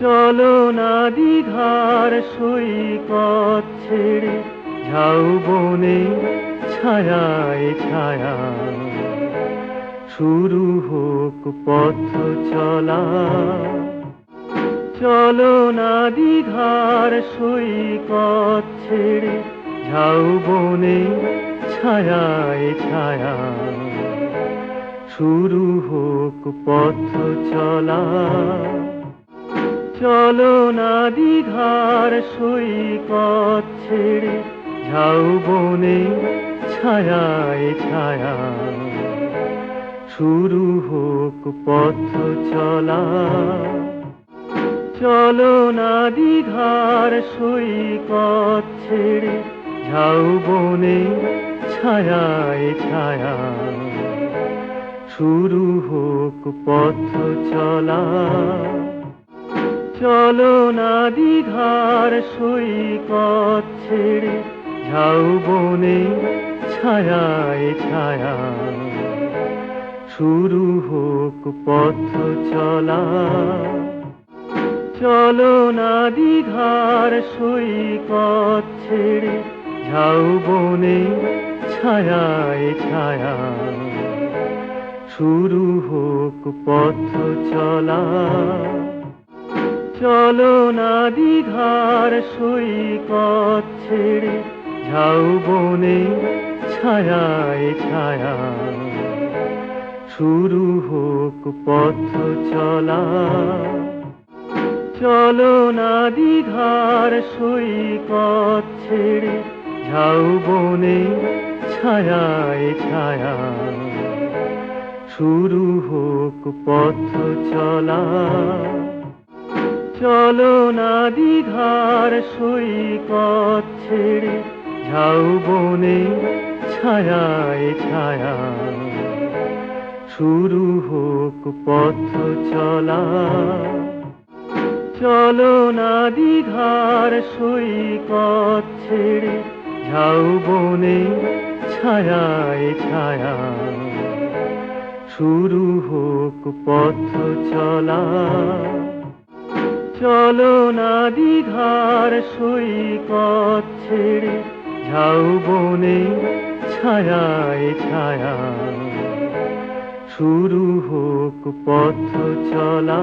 চলো না দ্বিধার সৈকত ছেড়ে ঝাউ বনে ছায়ায় ছায়া। শুরু হোক পথ চলা। চলো না দ্বিধার সৈকত ছেড়ে ঝাউ বনে ছায়ায় ছায়া। শুরু হোক পথ চলা। চলো না দ্বিধার সৈকত ছেড়ে ঝাউ বনে ছায়ায় ছায়া। শুরু হোক পথ চলা। চলো না দ্বিধার সৈকত ছেড়ে ঝাউ বনে ছায়ায় ছায়া। শুরু হোক পথ চলা। চলো না দ্বিধার সৈকত ছেড়ে ঝাউ বনে ছায়ায় ছায়া। শুরু হোক পথ চলা। চলো না দ্বিধার সৈকত ছেড়ে ঝাউ বনে ছায়ায় ছায়া। শুরু হোক পথ চলা। চলো না দ্বিধার সৈকত ছেড়ে ঝাউ বনে ছায়ায় ছায়া। শুরু হোক পথ চলা। চলো না দ্বিধার সৈকত ছেড়ে ঝাউ বনে ছায়ায় ছায়া। শুরু হোক পথ চলা। চলো না দ্বিধার সৈকত ছেড়ে ঝাউ বনে ছায়ায় ছায়া শুরু হোক পথ চলা। চলো না দ্বিধার সৈকত ছেড়ে ঝাউ বনে ছায়ায় ছায়া শুরু হোক পথ চলা। চলো না দ্বিধার সৈকত ছেড়ে ঝাউ বনে ছায়ায় ছায়া। শুরু হোক পথ চলা।